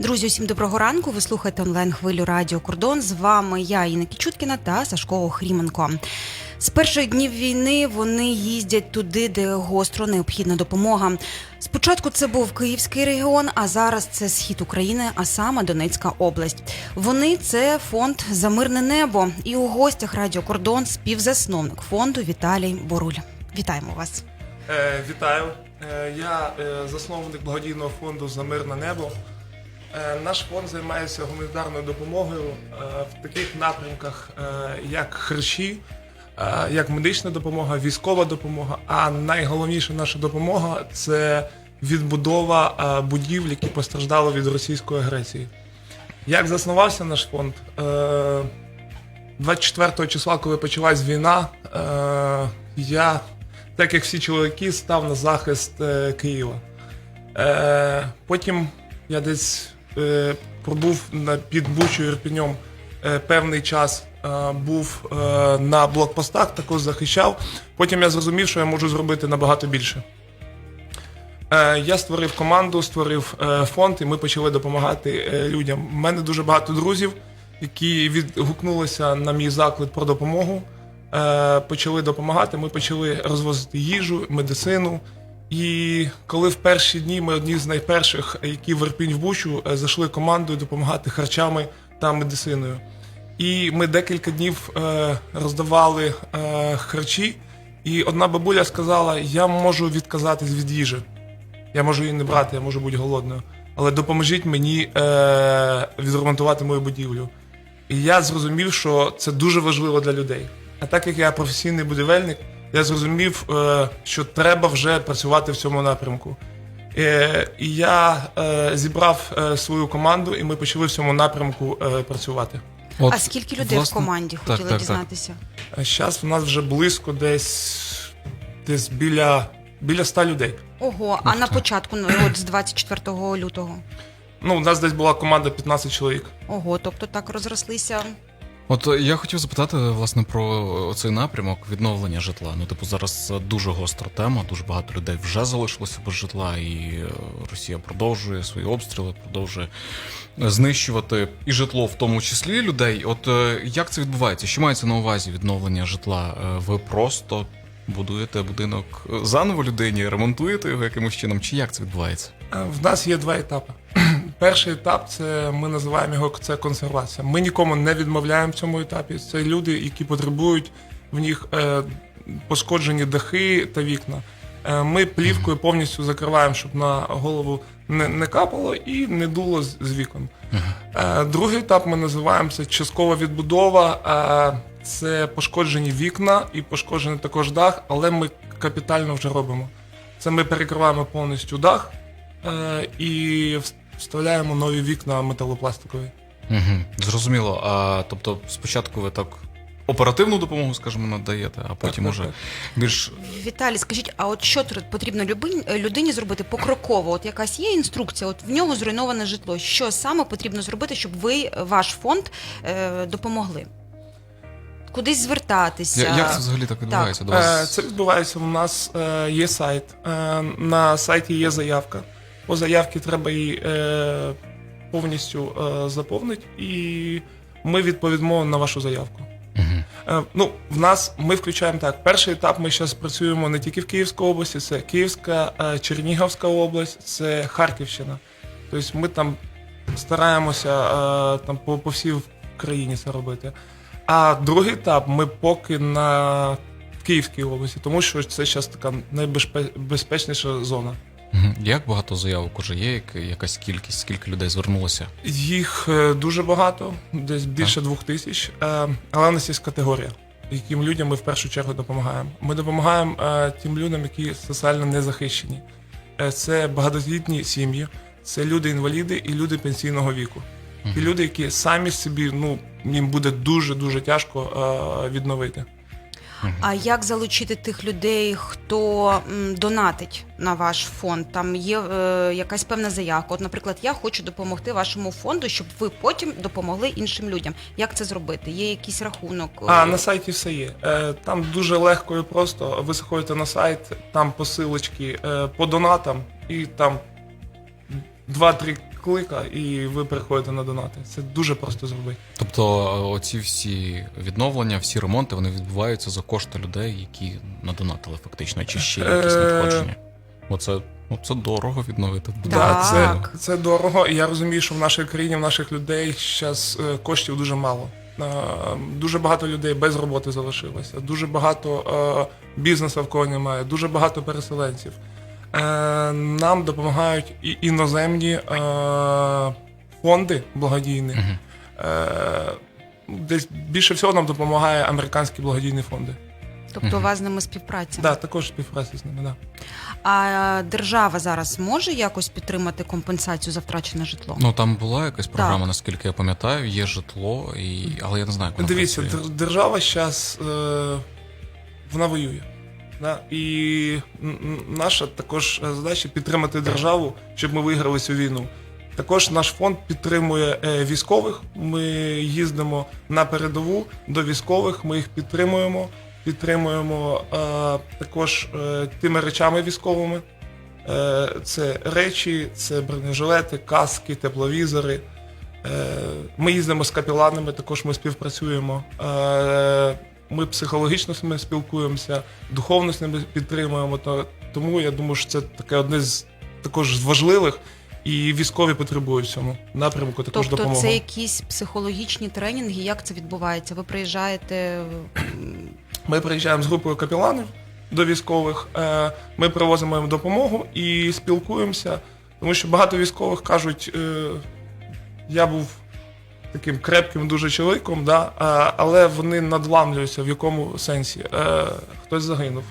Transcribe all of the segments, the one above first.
Друзі, усім доброго ранку. Ви слухаєте онлайн хвилю Радіо Кордон. З вами я, Інна Кічуткіна та Сашко Охріменко. З перших днів війни вони їздять туди, де гостро необхідна допомога. Спочатку це був Київський регіон, а зараз це схід України, а саме Донецька область. Вони це фонд за мирне небо. І у гостях Радіо Кордон співзасновник фонду Віталій Боруль. Вітаємо вас. Е, вітаю. Е, я е, засновник благодійного фонду за мирне небо. Е, наш фонд займається гуманітарною допомогою е, в таких напрямках, е, як е, як медична допомога, військова допомога. А найголовніша наша допомога це відбудова будівель, які постраждали від російської агресії. Як заснувався наш фонд? Е, 24 числа, коли почалась війна, я, так як всі чоловіки, став на захист Києва. Потім я десь пробув на, під Бучою Ірпіньом е, певний час, е, був е, на блокпостах, також захищав. Потім я зрозумів, що я можу зробити набагато більше. Е, Я створив команду, створив е, фонд, і ми почали допомагати е, людям. У мене дуже багато друзів, які відгукнулися на мій заклик про допомогу. е, Почали допомагати. Ми почали розвозити їжу, медицину. І коли в перші дні ми одні з найперших, які в Ірпінь в Бучу, е, зайшли командою допомагати харчами та медициною. І ми декілька днів е, роздавали е, харчі, і одна бабуля сказала: я можу відказатись від їжі. Я можу її не брати, я можу бути голодною. Але допоможіть мені відремонтувати мою будівлю. І я зрозумів, що це дуже важливо для людей. А так як я професійний будівельник, я зрозумів, е, що треба вже працювати в цьому напрямку. Е, і я е, зібрав свою команду, і ми почали в цьому напрямку працювати. От, а скільки людей власне, в команді хотіли так, так. дізнатися? Зараз в нас вже близько десь, десь біля, біля 100 людей. Ого, а на початку, ну, от з 24 лютого. Ну, у нас десь була команда 15 чоловік. Ого, тобто так розрослися. От е, я хотів запитати власне про цей напрямок відновлення житла. Ну, типу, зараз е, дуже гостра тема, дуже багато людей вже залишилося без житла, і е, Росія продовжує свої обстріли, продовжує е, знищувати і житло, в тому числі людей. От е, як це відбувається? Що мається на увазі відновлення житла? Е, Ви просто будуєте будинок е, заново людині, ремонтуєте його якимось чином, чи як це відбувається? Е, В нас є два етапи. Перший етап це ми називаємо його це консервація. Ми нікому не відмовляємо в цьому етапі. Це люди, які потребують в них е, пошкоджені дахи та вікна. Е, ми плівкою повністю закриваємо, щоб на голову не, не капало і не дуло з, з вікон. Е, другий етап ми називаємо це часткова відбудова. Е, це пошкоджені вікна і пошкоджений також дах, але ми капітально вже робимо. Це ми перекриваємо повністю дах і вставляємо нові вікна металопластикові. Угу, зрозуміло. А тобто, спочатку ви так оперативну допомогу, скажімо, надаєте, а потім так, уже так. більш Віталій, скажіть, а от що тр- потрібно людині зробити покроково? От якась є інструкція, от в нього зруйноване житло. Що саме потрібно зробити, щоб ви, ваш фонд, е, допомогли? Кудись звертатися? Я- як це взагалі так відбувається? До Е, вас Це відбувається. У нас е, є сайт. Е, На сайті є заявка. По заявці треба її е, повністю е, заповнити, і ми відповімо на вашу заявку. Е, Ну, в нас ми включаємо так. Перший етап ми зараз працюємо не тільки в Київській області, це Київська, е, Чернігівська область, це Харківщина. Тобто ми там стараємося е, там по, по всій країні це робити. А другий етап ми поки на Київській області, тому що це зараз така найбезпечніша зона. Як багато заявок уже є? Як- якась кількість, скільки людей звернулося? Їх е, дуже багато, десь більше двох тисяч. Е, Але в нас є категорія, яким людям ми в першу чергу допомагаємо. Ми допомагаємо е, тим людям, які соціально незахищені. Е, Це багатодітні сім'ї, це люди-інваліди і люди пенсійного віку. І люди, які самі собі, ну їм буде дуже дуже тяжко відновити. А як залучити тих людей, хто донатить на ваш фонд? Там є е, якась певна заявка. От, наприклад, я хочу допомогти вашому фонду, щоб ви потім допомогли іншим людям. Як це зробити? Є якийсь рахунок? А на сайті все є. Е, Там дуже легко і просто. Ви заходите на сайт, там посилочки е, по донатам, і там 2-3 клика, і ви переходите на донати. Це дуже просто зробити. Тобто е, оці всі відновлення, всі ремонти, вони відбуваються за кошти людей, які надонатили фактично, чи ще якісь Е, надходження. Оце, ну, це дорого відновити. Так. Да, це, це дорого. І я розумію, що в нашій країні, в наших людей зараз коштів дуже мало. Е, Дуже багато людей без роботи залишилося, дуже багато е, бізнесу в кого немає, дуже багато переселенців. Е, Нам допомагають і іноземні е, фонди благодійні. Е, Десь більше всього нам допомагає американські благодійні фонди. Тобто у вас з ними співпраця. Да, також співпраця з ними. Да. А держава зараз може якось підтримати компенсацію за втрачене житло? Ну там була якась програма, Так. наскільки я пам'ятаю, є житло, і... але я не знаю, як вона Дивіться, працює. держава зараз е, вона воює. Да? І наша також е, задача підтримати державу, щоб ми виграли цю війну. Також наш фонд підтримує е, військових. Ми їздимо на передову до військових, ми їх підтримуємо. Підтримуємо е, також тими речами військовими. Це речі, це бронежилети, каски, тепловізори. Ми їздимо з капіланами, також ми співпрацюємо. Ми психологічно з ними спілкуємося, духовно з ними підтримуємо. То- Тому я думаю, що це таке одне з також важливих, і військові потребують в цьому напрямку також Тобто допомоги. це якісь психологічні тренінги, як це відбувається? Ви приїжджаєте Ми приїжджаємо з групою капіланів до військових, е, ми привозимо їм допомогу і спілкуємося, тому що багато військових кажуть, е, я був таким крепким дуже чоловіком, да, але вони надламлюються в якому сенсі. Е, Хтось загинув.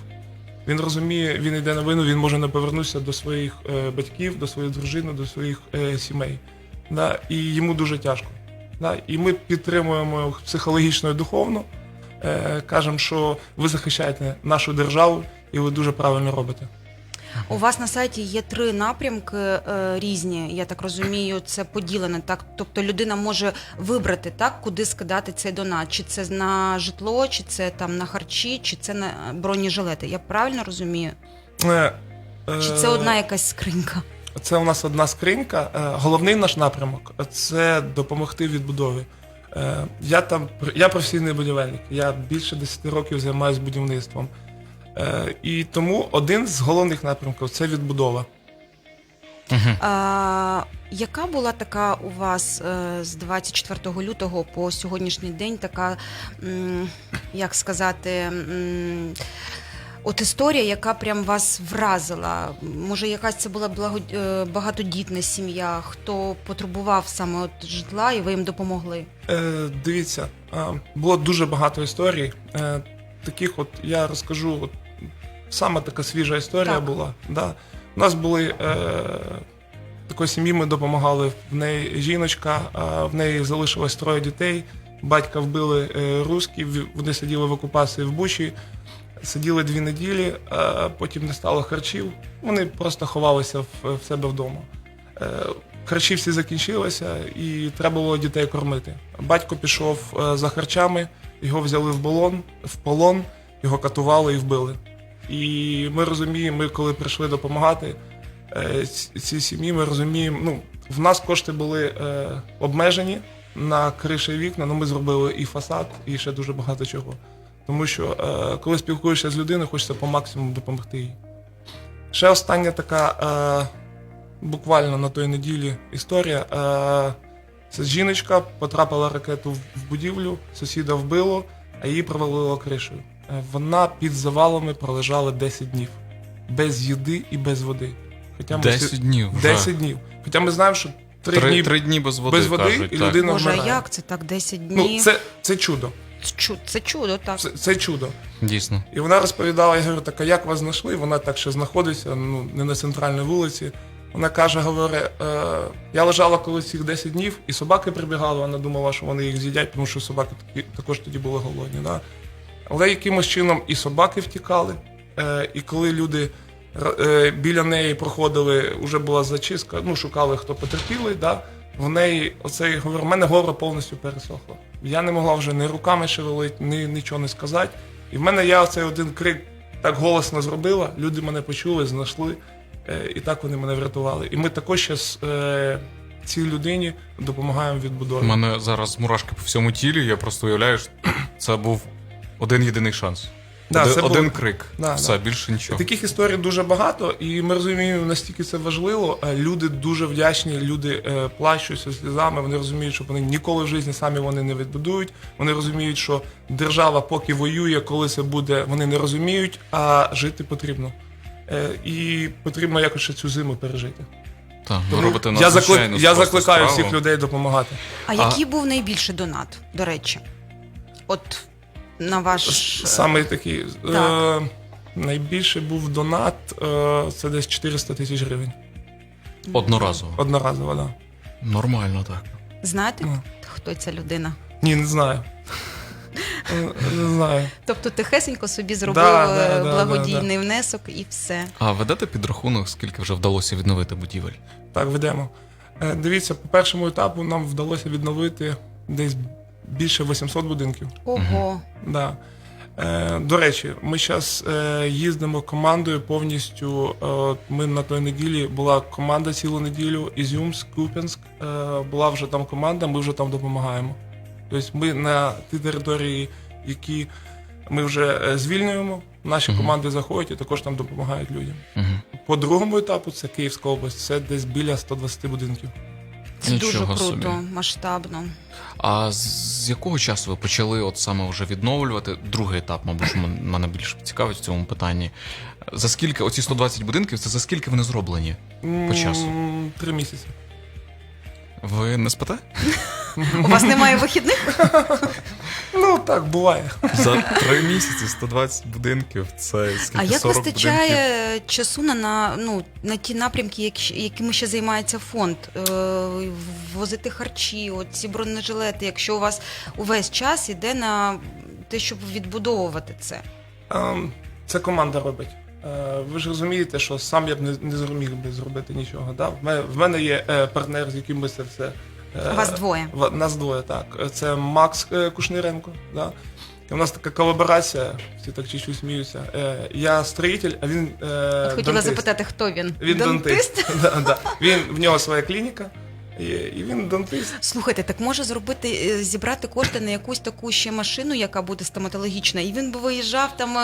Він розуміє, він йде на війну, він може не повернутися до своїх е, батьків, до своєї дружини, до своїх е, сімей. Да, і йому дуже тяжко. Да, і ми підтримуємо їх психологічно і духовно е, кажемо, що ви захищаєте нашу державу і ви дуже правильно робите. У вас на сайті є три напрямки е, різні, я так розумію, це поділене. Так, тобто людина може вибрати так, куди скидати цей донат, чи це на житло, чи це там на харчі, чи це на бронежилети. Я правильно розумію? Е, Чи е, це одна якась скринька? Це у нас одна скринька. Е, Головний наш напрямок це допомогти відбудові. Е, Я там я професійний будівельник. Я більше 10 років займаюся будівництвом. Е, І тому один з головних напрямків це відбудова. Мгм. А, яка була така у вас е, з 24 лютого по сьогоднішній день така, як сказати, от історія, яка прям вас вразила? Може, якась це була е, багатодітна сім'я, хто потребував саме от житла, і ви їм допомогли? Е, Дивіться, було дуже багато історій. Е, Таких, от я розкажу, от саме така свіжа історія Так. була. Да. У нас були е, такої сім'ї, ми допомагали. В неї жіночка, а в неї залишилось троє дітей. Батька вбили е, русські, вони сиділи в окупації в Бучі, сиділи дві неділі, а потім не стало харчів. Вони просто ховалися в, в себе вдома. Е, Харчі всі закінчилися, і треба було дітей кормити. Батько пішов е, за харчами, його взяли в полон, в полон, його катували і вбили. І ми розуміємо, ми коли прийшли допомагати е, цій сім'ї, ми розуміємо, ну, в нас кошти були е, обмежені на криші і вікна, але ми зробили і фасад, і ще дуже багато чого. Тому що е, коли спілкуєшся з людиною, хочеться по максимуму допомогти їй. Ще остання така, буквально на той неділі історія. Це жіночка потрапила ракету в будівлю, сусіда вбило, а її провалило кришею. Вона під завалами пролежала 10 днів. Без їди і без води. Хоча ми 10 всі- днів. вже. 10 днів. Хоча ми знаємо, що 3, Три, дні три дні без води, без води кажуть, і так. людина Боже, вмирає. як це так 10 днів? Ну, це, це чудо. Чу- це чудо, так. Це, це чудо. Дійсно. І вона розповідала, я говорю, так, а як вас знайшли? Вона так ще знаходиться, ну, не на центральній вулиці. Вона каже, говорить, е, я лежала колись цих 10 днів, і собаки прибігали, вона думала, що вони їх з'їдять, тому що собаки такі, також тоді були голодні. Да? Але якимось чином і собаки втікали, е, і коли люди е, біля неї проходили, вже була зачистка, ну, шукали, хто потерпілий, да? в неї оцей говорю, в мене горло повністю пересохло. Я не могла вже ні руками шевелити, ні нічого не сказати. І в мене я оцей один крик так голосно зробила, люди мене почули, знайшли, е, і так вони мене врятували. І ми також зараз е, цій людині допомагаємо У мене зараз мурашки по всьому тілі. Я просто уявляю, що це був один єдиний шанс. Да, один, це було- крик. Да, Все, да. більше нічого. Таких історій дуже багато, і ми розуміємо, наскільки це важливо. Е, Люди дуже вдячні, люди е, плачуться сльозами. Вони розуміють, що вони ніколи в житті самі вони не відбудують. Вони розуміють, що держава поки воює, коли це буде, вони не розуміють, а жити потрібно. Е, І потрібно якось ще цю зиму пережити. Так, Тому робите я, заклик, я закликаю справу. всіх людей допомагати. А який був найбільший донат, до речі? От на ваш е, Саме такий Так. е, найбільший був донат, е, це десь 400 тисяч гривень. Одноразово. Одноразово, да. Нормально так. знаєте, Ну. хто ця людина? Ні, не знаю. Е, Не знаю. Тобто тихесенько собі зробив Да, да, е, да, благодійний внесок і все. А ведете підрахунок, скільки вже вдалося відновити будівель? Так, ведемо. Е, Дивіться, по першому етапу нам вдалося відновити десь більше 800 будинків. Ого. Да. Е, до речі, ми зараз е, їздимо командою повністю. Е, ми на той неділі була команда цілу неділю, Ізюмськ, Куп'янськ. Е, була вже там команда, ми вже там допомагаємо. Тобто ми на ті території, які ми вже е, звільнюємо, наші Мгм. команди заходять і також там допомагають людям. Угу. По другому етапу це Київська область, це десь біля 120 будинків. Це Нічого дуже круто, собі. масштабно. А з, з якого часу ви почали от саме вже відновлювати? Другий етап, мабуть, мене більше цікавить в цьому питанні. За скільки оці 120 будинків, це за скільки вони зроблені? По часу? М, Три місяці. Ви не спите? У вас немає вихідних? Ну так буває. За три місяці 120 будинків. Це скільки А як 40 вистачає будинків? часу на, на, ну, на ті напрямки, якими ще займається фонд? Е, возити харчі, от ці бронежилети, якщо у вас увесь час іде на те, щоб відбудовувати це. Ем, Це команда робить. Е, Ви ж розумієте, що сам я б не, не зміг би зробити нічого. Да? В, мене, в мене є е, партнер, з яким ми це все. Е, вас двоє. в- Нас двоє, так. Це Макс е, Кушниренко. Да? І у нас така колаборація, всі так чуть-чуть сміються. Е, Я строїтель, а він. Е, От хотіла дантист. запитати, хто він? Він дантист. да, да. Він, в нього своя клініка, і, і він дантист. Слухайте, так може зробити е, зібрати кошти на якусь таку ще машину, яка буде стоматологічна, і він би виїжджав там. е,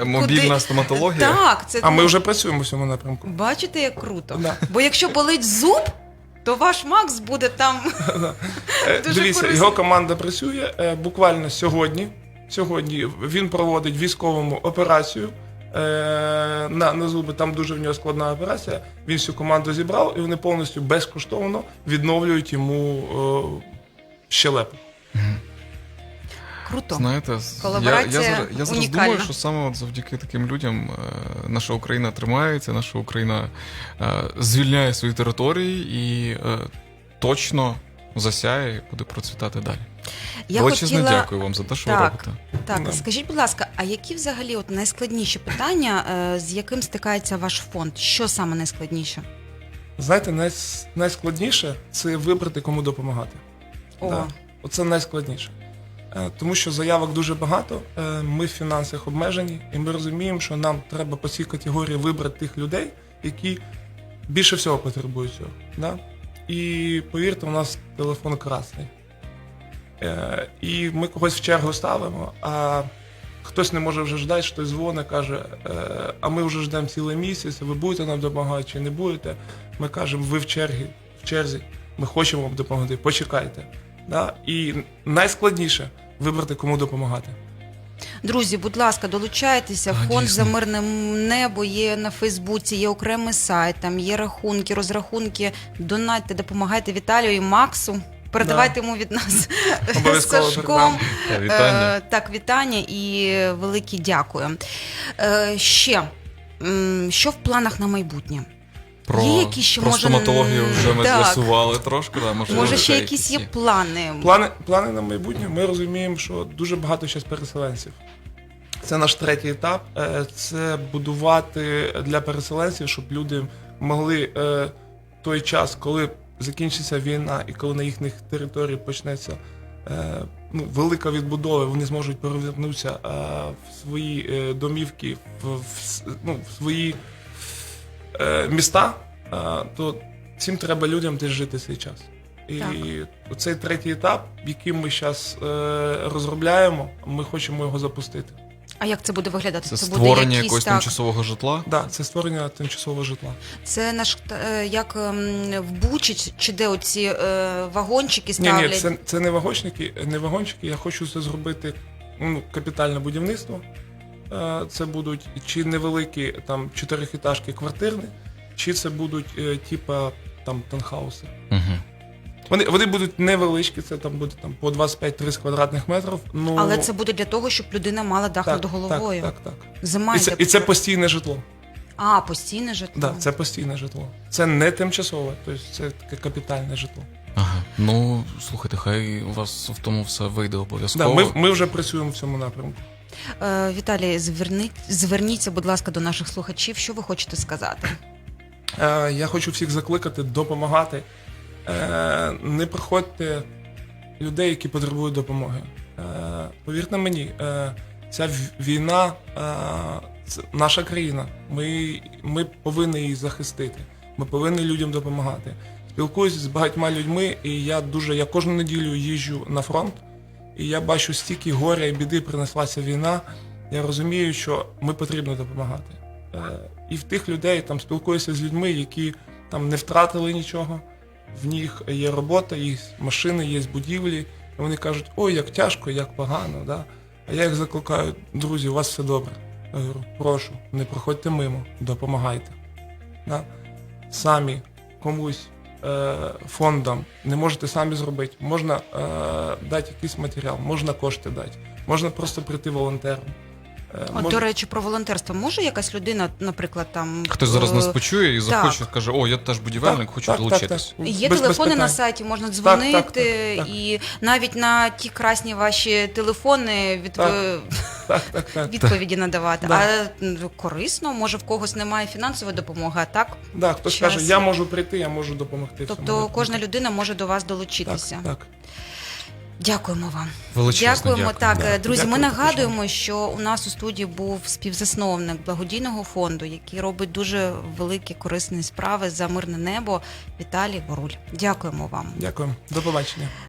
Е, Мобільна куди- стоматологія? Так, це А ми вже працюємо в цьому напрямку. бачите, як круто. Да. Бо якщо болить зуб, то ваш Макс буде там. Е, Дуже Дивіться, його команда працює е, буквально сьогодні. Сьогодні він проводить військовому операцію е, на, на зуби. Там дуже в нього складна операція. Він всю команду зібрав і вони повністю безкоштовно відновлюють йому е, щелепу. Круто. Знаєте, з- Колаборація я, я, зараз, я зараз думаю, що саме от завдяки таким людям е, наша Україна тримається, наша Україна е, звільняє свої території і е, точно засяє і буде процвітати далі. Я Величезне хотіла... дякую вам за те, що Так. ви робите. Так, Да. скажіть, будь ласка, а які взагалі от найскладніші питання, е, з яким стикається ваш фонд? Що саме найскладніше? Знаєте, най, найскладніше це вибрати, кому допомагати. О, Да. Оце найскладніше. Е, Тому що заявок дуже багато, е, ми в фінансах обмежені, і ми розуміємо, що нам треба по цій категорії вибрати тих людей, які більше всього потребують цього. Да? І повірте, у нас телефон красний. Е, І ми когось в чергу ставимо, а хтось не може вже ждати, хтось дзвонить, каже, а ми вже ждемо цілий місяць, ви будете нам допомагати чи не будете. Ми кажемо, ви в черзі, в черзі, ми хочемо вам допомогти, почекайте. Да? І найскладніше вибрати, кому допомагати. Друзі, будь ласка, долучайтеся. А, Фонд дійсно. за мирне небо є на Фейсбуці, є окремий сайт, там є рахунки, розрахунки. Донатьте, допомагайте Віталію і Максу. Передавайте йому від нас Обов'язково Сашком. Та, Вітання. Е, так, вітання і велике дякую. Е, ще. Що в планах на майбутнє? Про, Є якісь ще, про може, стоматологію вже ми так. з'ясували трошки. Да, можливо, Може, ще якісь є плани? Плани, плани на майбутнє. Ми розуміємо, що дуже багато зараз переселенців. Це наш третій етап. Е, Це будувати для переселенців, щоб люди могли е, той час, коли закінчиться війна і коли на їхніх територіях почнеться е, ну, велика відбудова, вони зможуть повернутися е, в свої е, домівки, в, в, ну, в свої міста, е, то всім треба людям десь жити цей час. І Так. цей третій етап, який ми зараз е, розробляємо, ми хочемо його запустити. А як це буде виглядати? Це, буде створення якогось так, тимчасового житла. Да, це створення тимчасового житла. Це наш е, як ем, в Бучі, чи- де оці е, вагончики Ні, ні, це, це не вагончики, не вагончики. Я хочу це зробити ну, капітальне будівництво. Е, Це будуть чи невеликі там чотирихітажки квартирні, чи це будуть е, типа там танхауси. Угу. Вони, вони будуть невеличкі, це там буде там по 25-30 квадратних метрів. Ну, Але це буде для того, щоб людина мала дах так, над головою. Так, так, так. Зима І це, і це постійне житло. А, постійне житло. Да, це постійне житло. Це не тимчасове, тобто це таке капітальне житло. Ага. Ну, слухайте, хай у вас в тому все вийде Да, обов'язково. ми, ми вже працюємо в цьому напрямку. Е, Віталій, зверни, зверніться, будь ласка, до наших слухачів. Що ви хочете сказати? Е, я хочу всіх закликати, допомагати. Е, не приходьте людей, які потребують допомоги. Е, повірте мені, ця війна це наша країна. Ми, ми повинні її захистити. Ми повинні людям допомагати. Спілкуюсь з багатьма людьми, і я дуже я кожну неділю їжджу на фронт, і я бачу стільки горя і біди принеслася війна. Я розумію, що ми потрібно допомагати. Е, і в тих людей там спілкуюся з людьми, які там не втратили нічого. В них є робота, є машини, є будівлі. І вони кажуть, ой, як тяжко, як погано. Да? А я їх закликаю, друзі, у вас все добре. Я говорю, прошу, не проходьте мимо, допомагайте. Да? Самі комусь фондам не можете самі зробити. Можна е, дати якийсь матеріал, можна кошти дати, можна просто прийти волонтером. Е, От, можна- до речі, про волонтерство. Може якась людина, наприклад, там Хтось зараз е, нас почує і захоче, так. скаже, о, я теж будівельник, Так, хочу так, долучитись. так, так. Є Без- без телефони на сайті, можна так, дзвонити, так, так. і навіть на ті красні ваші телефони від... Так. Так, так, так. відповіді надавати. Да. А корисно, може в когось немає фінансової допомоги, а так? Да, хтось Час. каже, я можу прийти, я можу допомогти. Тобто кожна людина може до вас долучитися. Так, так. Дякуємо вам. Величезно Дякуємо. дякую. Так, Да. друзі, ми Дякую нагадуємо, що у нас у студії був співзасновник благодійного фонду, який робить дуже великі корисні справи за мирне небо. Віталій Боруль. Дякуємо вам. Дякую. До побачення.